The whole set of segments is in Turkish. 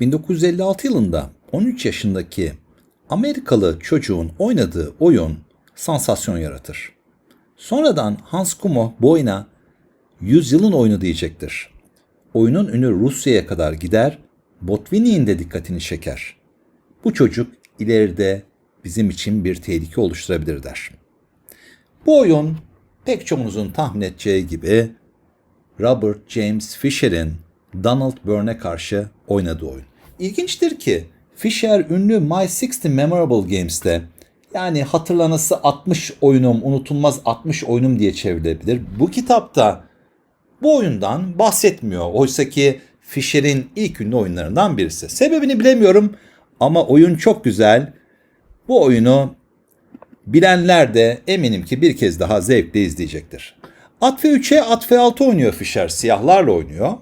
1956 yılında 13 yaşındaki Amerikalı çocuğun oynadığı oyun sansasyon yaratır. Sonradan Hans Kumo bu oyuna yüzyılın oyunu diyecektir. Oyunun ünü Rusya'ya kadar gider, Botvinnik'in de dikkatini çeker. Bu çocuk ileride bizim için bir tehlike oluşturabilir der. Bu oyun pek çoğunuzun tahmin edeceği gibi Robert James Fisher'in Donald Byrne'e karşı oynadığı oyun. İlginçtir ki Fisher ünlü My 60 Memorable Games'te yani hatırlanası 60 oyunum, unutulmaz 60 oyunum diye çevrilebilir. Bu kitapta bu oyundan bahsetmiyor. Oysa ki Fisher'in ilk ünlü oyunlarından birisi. Sebebini bilemiyorum ama oyun çok güzel. Bu oyunu bilenler de eminim ki bir kez daha zevkle izleyecektir. At ve 3'e at ve 6 oynuyor Fisher. Siyahlarla oynuyor.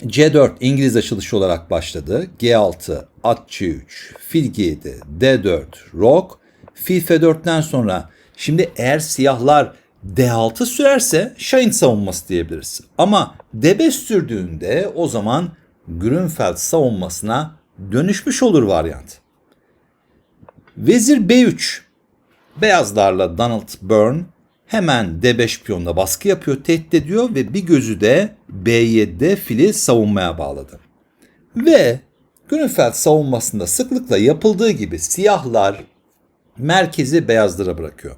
C4 İngiliz açılışı olarak başladı. G6, at C3, fil G7, D4, Rock, fil F4'ten sonra şimdi eğer siyahlar D6 sürerse Şahin savunması diyebiliriz. Ama D5 sürdüğünde o zaman Grünfeld savunmasına dönüşmüş olur varyant. Vezir B3. Beyazlarla Donald Byrne hemen D5 piyonuna baskı yapıyor, tehdit ediyor ve bir gözü de B7'de fili savunmaya bağladı. Ve Grünfeld savunmasında sıklıkla yapıldığı gibi siyahlar merkezi beyazlara bırakıyor.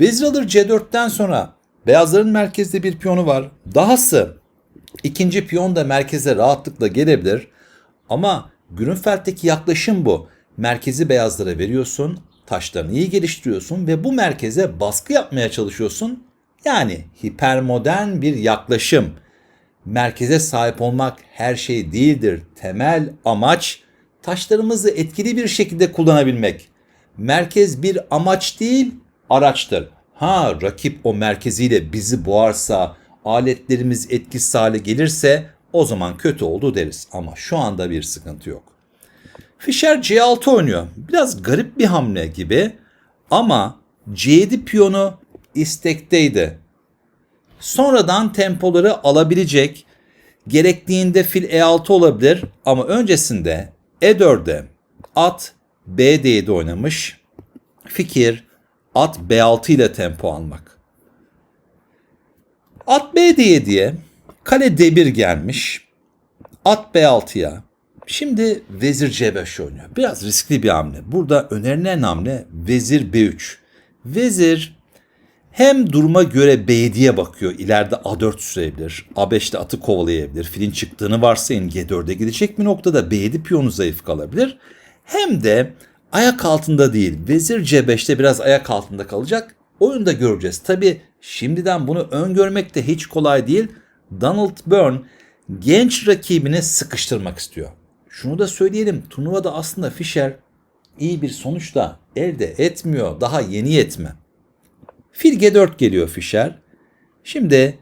Vezir alır C4'ten sonra beyazların merkezde bir piyonu var. Dahası ikinci piyon da merkeze rahatlıkla gelebilir. Ama Grünfeld'deki yaklaşım bu. Merkezi beyazlara veriyorsun, taşlarını iyi geliştiriyorsun ve bu merkeze baskı yapmaya çalışıyorsun. Yani hipermodern bir yaklaşım. Merkeze sahip olmak her şey değildir. Temel amaç taşlarımızı etkili bir şekilde kullanabilmek. Merkez bir amaç değil, araçtır. Ha rakip o merkeziyle bizi boğarsa, aletlerimiz etkisiz hale gelirse o zaman kötü oldu deriz. Ama şu anda bir sıkıntı yok. Fischer C6 oynuyor. Biraz garip bir hamle gibi ama C7 piyonu istekteydi. Sonradan tempoları alabilecek, gerektiğinde fil E6 olabilir ama öncesinde E4'de at B7 oynamış. Fikir at B6 ile tempo almak. At B7'ye kale D1 gelmiş. At B6'ya Şimdi vezir C5 oynuyor. Biraz riskli bir hamle. Burada önerilen hamle vezir B3. Vezir hem duruma göre B7'ye bakıyor. İleride A4 sürebilir. A5'te atı kovalayabilir. Filin çıktığını varsayın G4'e gidecek bir noktada B7 piyonu zayıf kalabilir. Hem de ayak altında değil. Vezir C5'te biraz ayak altında kalacak. Oyunda göreceğiz. Tabi şimdiden bunu öngörmek de hiç kolay değil. Donald Byrne genç rakibini sıkıştırmak istiyor. Şunu da söyleyelim turnuvada aslında Fischer iyi bir sonuç da elde etmiyor. Daha yeni yetme. Fil G4 geliyor Fischer. Şimdi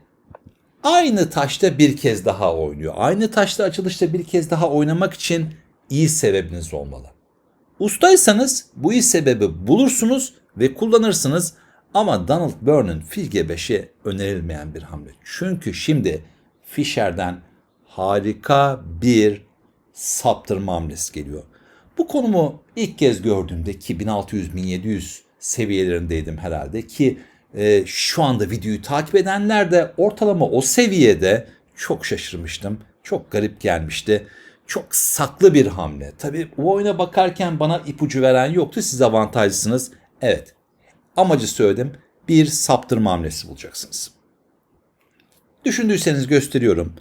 aynı taşta bir kez daha oynuyor. Aynı taşta açılışta bir kez daha oynamak için iyi sebebiniz olmalı. Ustaysanız bu iyi sebebi bulursunuz ve kullanırsınız. Ama Donald Byrne'ın fil G5'i önerilmeyen bir hamle. Çünkü şimdi Fischer'den harika bir saptırma hamlesi geliyor. Bu konumu ilk kez gördüğümde ki 1600-1700 seviyelerindeydim herhalde ki e, şu anda videoyu takip edenler de ortalama o seviyede çok şaşırmıştım. Çok garip gelmişti. Çok saklı bir hamle. Tabi o oyuna bakarken bana ipucu veren yoktu. Siz avantajlısınız. Evet. Amacı söyledim. Bir saptırma hamlesi bulacaksınız. Düşündüyseniz gösteriyorum.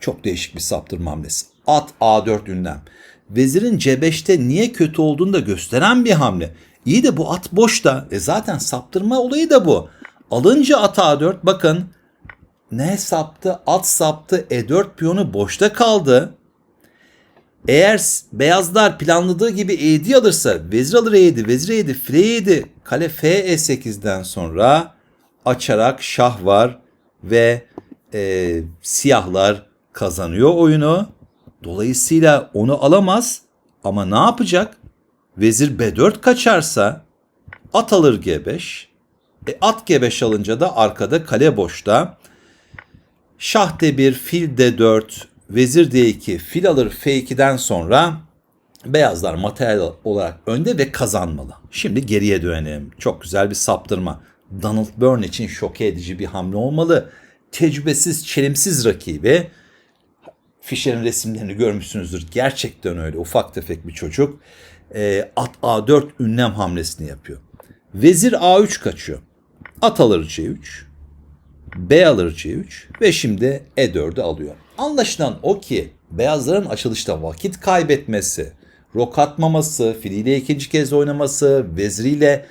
Çok değişik bir saptırma hamlesi. At A4 ünlem. Vezirin C5'te niye kötü olduğunu da gösteren bir hamle. İyi de bu at boşta. E zaten saptırma olayı da bu. Alınca at A4 bakın ne saptı? At saptı. E4 piyonu boşta kaldı. Eğer beyazlar planladığı gibi E7 alırsa vezir alır E7, vezir E7, file E7, kale F E8'den sonra açarak şah var ve e, siyahlar kazanıyor oyunu. Dolayısıyla onu alamaz ama ne yapacak? Vezir B4 kaçarsa at alır G5. E, at G5 alınca da arkada kale boşta. Şah D1, fil D4 vezir D2, fil alır F2'den sonra beyazlar materyal olarak önde ve kazanmalı. Şimdi geriye dönelim. Çok güzel bir saptırma. Donald Byrne için şok edici bir hamle olmalı. Tecrübesiz, çelimsiz rakibi. Fischer'in resimlerini görmüşsünüzdür. Gerçekten öyle. Ufak tefek bir çocuk. Ee, at A4 ünlem hamlesini yapıyor. Vezir A3 kaçıyor. At alır C3. B alır C3 ve şimdi E4'ü alıyor. Anlaşılan o ki beyazların açılışta vakit kaybetmesi, rok atmaması, filiyle ikinci kez oynaması, veziriyle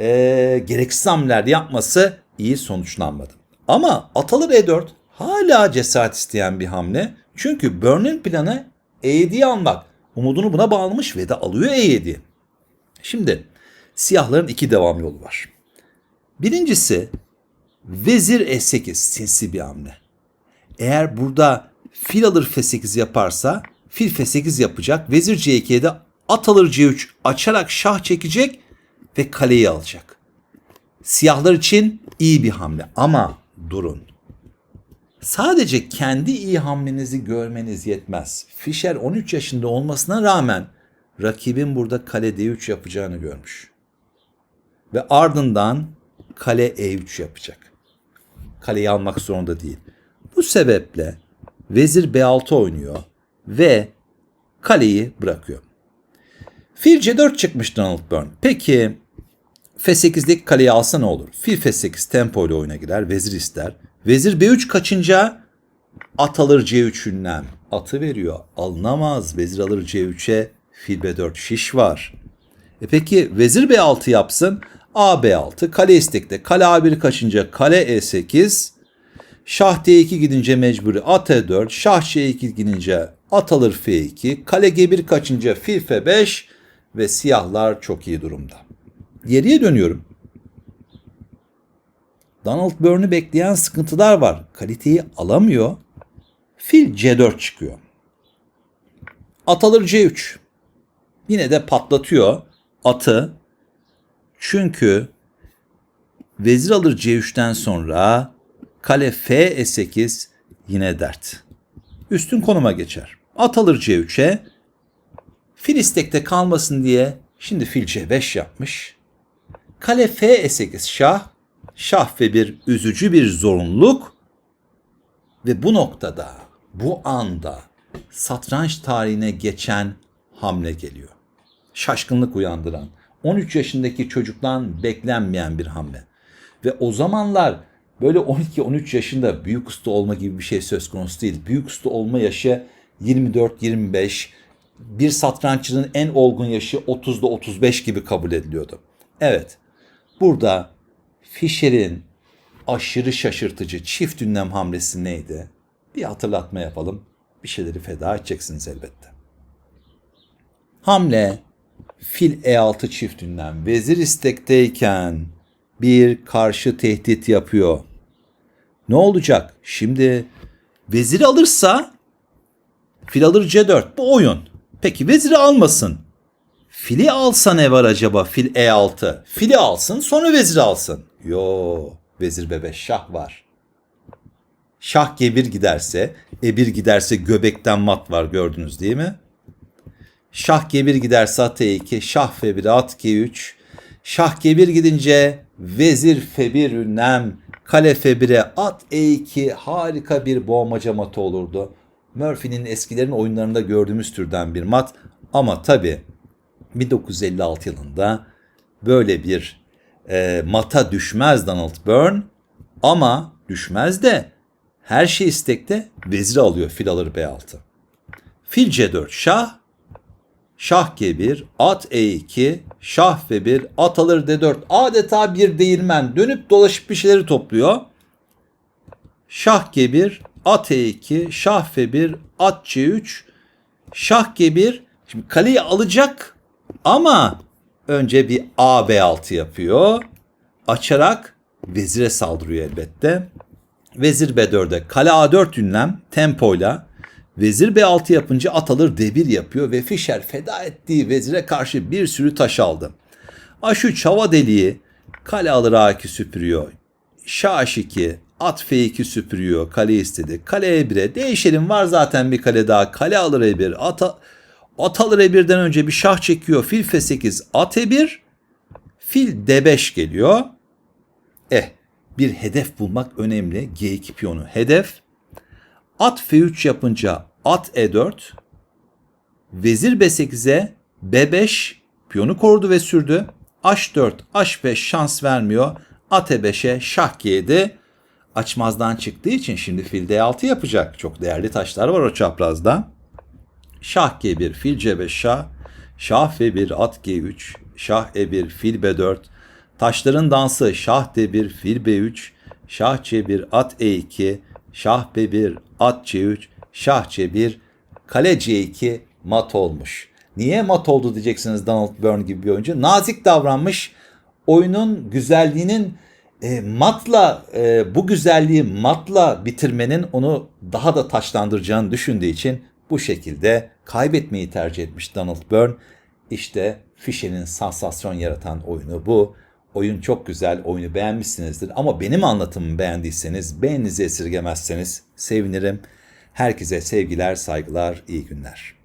e, gereksiz hamleler yapması iyi sonuçlanmadı. Ama at alır E4 hala cesaret isteyen bir hamle. Çünkü Burn'un planı E7'yi almak. Umudunu buna bağlamış ve de alıyor E7'yi. Şimdi siyahların iki devam yolu var. Birincisi Vezir E8 sinsi bir hamle. Eğer burada fil alır F8 yaparsa fil F8 yapacak. Vezir C2'ye de at alır C3 açarak şah çekecek ve kaleyi alacak. Siyahlar için iyi bir hamle ama durun. Sadece kendi iyi hamlenizi görmeniz yetmez. Fischer 13 yaşında olmasına rağmen rakibin burada kale D3 yapacağını görmüş. Ve ardından kale E3 yapacak kaleyi almak zorunda değil. Bu sebeple vezir B6 oynuyor ve kaleyi bırakıyor. Fil C4 çıkmış Donald Byrne. Peki F8'deki kaleyi alsa ne olur? Fil F8 tempo ile oyuna girer, vezir ister. Vezir B3 kaçınca at alır C3 ünlem. Atı veriyor. Alınamaz. Vezir alır C3'e fil B4 şiş var. E peki vezir B6 yapsın. A B6, kale istekte. Kale A1 kaçınca kale E8, şah D2 gidince mecburi at E4, şah C2 gidince at alır F2, kale G1 kaçınca fil F5 ve siyahlar çok iyi durumda. Geriye dönüyorum. Donald Byrne'ü bekleyen sıkıntılar var. Kaliteyi alamıyor. Fil C4 çıkıyor. At alır C3. Yine de patlatıyor atı çünkü vezir alır C3'ten sonra kale F E8 yine dert. Üstün konuma geçer. At alır C3'e fil istekte kalmasın diye şimdi fil C5 yapmış. Kale F E8 şah. Şah ve bir üzücü bir zorunluluk ve bu noktada bu anda satranç tarihine geçen hamle geliyor. Şaşkınlık uyandıran 13 yaşındaki çocuktan beklenmeyen bir hamle. Ve o zamanlar böyle 12-13 yaşında büyük usta olma gibi bir şey söz konusu değil. Büyük usta olma yaşı 24-25, bir satranççının en olgun yaşı 30'da 35 gibi kabul ediliyordu. Evet, burada Fischer'in aşırı şaşırtıcı çift ünlem hamlesi neydi? Bir hatırlatma yapalım. Bir şeyleri feda edeceksiniz elbette. Hamle fil E6 çiftinden vezir istekteyken bir karşı tehdit yapıyor. Ne olacak? Şimdi veziri alırsa fil alır C4 bu oyun. Peki veziri almasın. Fili alsa ne var acaba fil E6? Fili alsın sonra veziri alsın. Yo vezir B5 şah var. Şah G1 giderse, E1 giderse göbekten mat var gördünüz değil mi? Şah G1 giderse at E2, şah F1 at G3. Şah G1 gidince vezir F1 ünlem, kale F1'e at E2 harika bir boğmaca matı olurdu. Murphy'nin eskilerin oyunlarında gördüğümüz türden bir mat ama tabi 1956 yılında böyle bir e, mata düşmez Donald Byrne ama düşmez de her şey istekte vezir alıyor fil alır B6. Fil C4 şah Şah G1, at E2, şah F1, at alır D4. Adeta bir değirmen dönüp dolaşıp bir şeyleri topluyor. Şah G1, at E2, şah F1, at C3, şah G1. Şimdi kaleyi alacak ama önce bir A B6 yapıyor. Açarak vezire saldırıyor elbette. Vezir B4'e kale A4 ünlem tempoyla Vezir B6 yapınca at alır D1 yapıyor ve Fischer feda ettiği vezire karşı bir sürü taş aldı. A3 hava deliği kale alır A2 süpürüyor. Şah H2 At F2 süpürüyor. Kale istedi. Kale E1'e. Değişelim var zaten bir kale daha. Kale alır E1. At, at alır E1'den önce bir şah çekiyor. Fil F8. At E1. Fil D5 geliyor. Eh bir hedef bulmak önemli. G2 piyonu hedef. At F3 yapınca at E4. Vezir B8'e B5 piyonu korudu ve sürdü. H4, H5 şans vermiyor. At E5'e şah G7 açmazdan çıktığı için şimdi fil D6 yapacak. Çok değerli taşlar var o çaprazda. Şah G1, fil C5 şah, şah F1, at G3, şah E1, fil B4, taşların dansı şah D1, fil B3, şah C1, at E2, şah B1, at C3, şah C1, kale C2 mat olmuş. Niye mat oldu diyeceksiniz Donald Byrne gibi bir oyuncu. Nazik davranmış. Oyunun güzelliğinin e, matla e, bu güzelliği matla bitirmenin onu daha da taşlandıracağını düşündüğü için bu şekilde kaybetmeyi tercih etmiş Donald Byrne. İşte Fischer'in sansasyon yaratan oyunu bu. Oyun çok güzel, oyunu beğenmişsinizdir. Ama benim anlatımımı beğendiyseniz, beğeninizi esirgemezseniz sevinirim. Herkese sevgiler, saygılar, iyi günler.